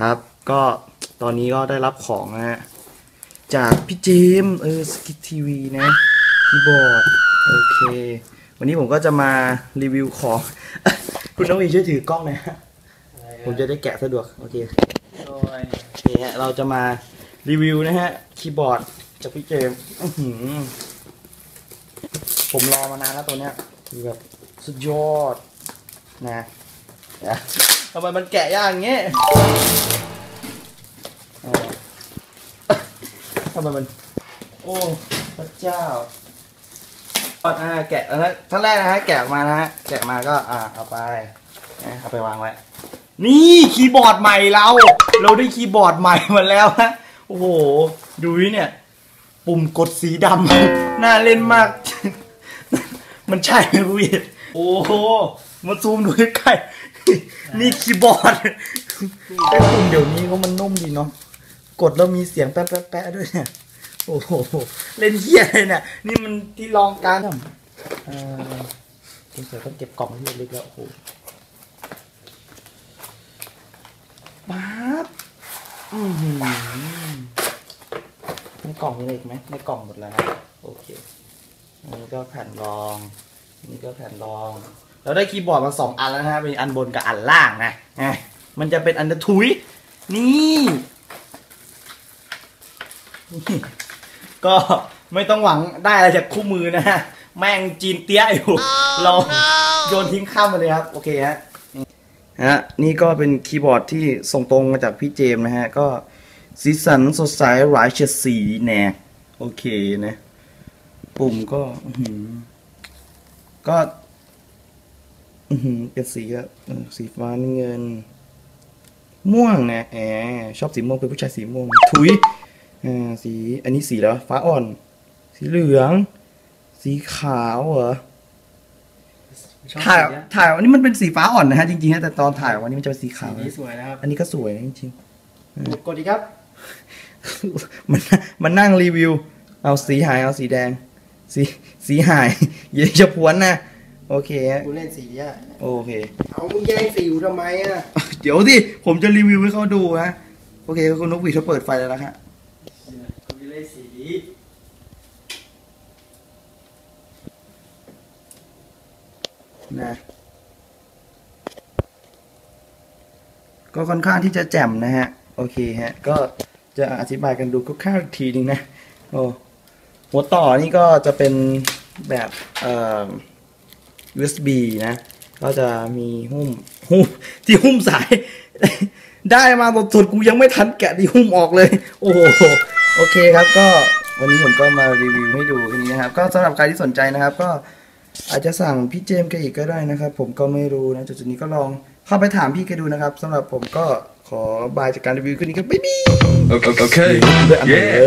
ครับ ก็ตอนนี้ก็ได้รับของนะฮะจากพี่เจมส์เออสกิททีวีนะคีย์บอร์ดโอเค วันนี้ผมก็จะมารีวิวของ คุณน้องวีช่วยถือกล้องหนะฮะผมจะได้แกะสะดวก โอเคโดยโอเคฮะเราจะมารีวิวนะฮะคีย์บอร์ดจากพี่เจมส์อื้อหือผมรอมานานแล้วตัวเนี้ยคือแบบสุดยอดนะนะ ทำไมมันแกะยากอย่างเงี้ยอ่าทำไมมัน โอ้ พระเจ้าอ่าแกะแล้วท่านแรกนะฮะ แกะออกมานะฮะ แกะมาก็ อ่า เอาไปนะเอาไปวางไว้ นี่คีย์บอร์ดใหม่เรา เราได้คีย์บอร์ดใหม่มาแล้วฮะ โอ้โห ดูนี่เนี่ย ปุ่มกดสีดำ น่าเล่นมาก มันใช่ไหมพี่วิทย์ โอ้โหมาซูมดูใกล้ๆนี่คีย์บอร์ดไอ้ปุ่มเดี๋ยวนี้เขามันนุ่มดีเนาะกดแล้วมีเสียงแป๊ะแป๊ะแป๊ะด้วยเนี่ยโอ้โหเล่นเฮียอะไรเนี่ยนี่มันที่ลองการทำเออสงสัยต้องเก็บกล่องที่เล็กๆแล้วโอ้โหป๊าบอือหือในกล่องมีอะไรอีกไหมในกล่องหมดแล้วนะโอเคอันนี้ก็แผ่นรองอั นนี้ก็แผ่นรอง เราได้คีย์บอร์ดมาสองอันแล้วนะฮะเป็นอันบนกับอันล่างนะไงมันจะเป็นอันถุยนี่นี่ก็ไม่ต้องหวังได้อะไรจากคู่มือนะฮะ แม่งจีนเตี้ยอยู่ เราโยนทิ้งข้ามมาเลยครับ โอเคฮะฮะนี่ก็เป็นคีย์บอร์ดที่ส่งตรงมาจากพี่เจมส์นะฮะ ก็สีสันสดใสหลายเฉดสีแน่โอเคนะ ปุ่มก็อื้อหือ ก็อือหือเป็นสีอะเออสีฟ้าน้ำเงิน ม่วงนะแอบชอบสีม่วงเป็นผู้ชายสีม่วง ถุยอ่าสีอันนี้สีแล้วฟ้าอ่อน สีเหลือง สีขาวเหรอชอบถ่ายสีเนี้ยถ่ายอันนี้มันเป็นสีฟ้าอ่อนนะฮะจริงๆฮะแต่ตอนถ่ายวันนี้มันจะเป็นสีสีขาวนี้สวยนะครับ อันนี้ก็สวยนะจริงกดดีครับๆมันมันนั่งรีวิว เอาสีหายเอาสีแดง สี สีหายอย่าจะพวนนะ โอเคฮะกูเล่นสีอะ โอเค เอามึงแย่งสีกูทำไมอะ เดี๋ยวดิผมจะรีวิวให้เขาดูฮะ โอเคคุณนกหวีดเขาเปิดไฟแล้วนะฮะกูจะเล่นสีนะก็ค่อนข้างที่จะแจ่มนะฮะ โอเคฮะ ก็จะอธิบายกันดูคร่าวๆอีกทีหนึงนะ โอ้หัวต่อนี่ก็จะเป็น แบบเอ่อ USB นะ ก็จะมีหุ้มหุ้มที่หุ้มสาย ได้มาสดๆกูยังไม่ทันแกะที่หุ้มออกเลย โอ้โห โอเคครับก็วันนี้ผมก็มารีวิวให้ดูอันนี้นะครับ ก็สำหรับใครที่สนใจนะครับ ก็อาจจะสั่งพี่เจมส์แกอีกก็ได้นะครับ ผมก็ไม่รู้นะจุดๆนี้ก็ลองเข้าไปถามพี่แกดูนะครับสำหรับผมก็ขอบายจากการรีวิวขึ้นนี้ครับบ๊ายบาย Okay. okay. ด้วยอันไหน Yeah. เลย